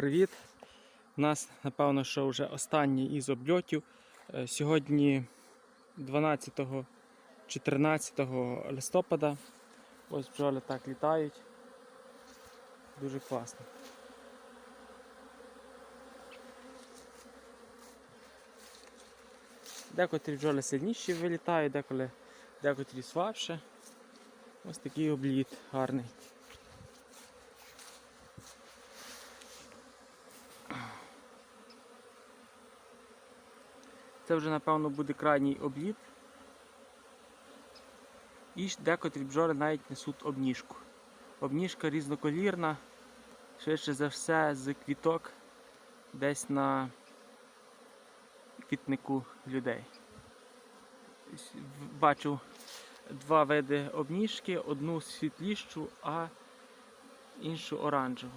привіт! У нас, напевно, що вже останній із обльотів. Е, Сьогодні 12-14 листопада. Ось бджоли так літають. Дуже класно. Декотрі бджоли сильніші вилітають, деколи, декотрі слабше. Ось такий обліт гарний. Це вже, напевно, буде крайній обліт. І декотрі бджоли навіть несуть обніжку. Обніжка різноколірна, швидше за все з квіток десь на квітнику людей. Бачу два види обніжки, одну світлішу, а іншу оранжеву.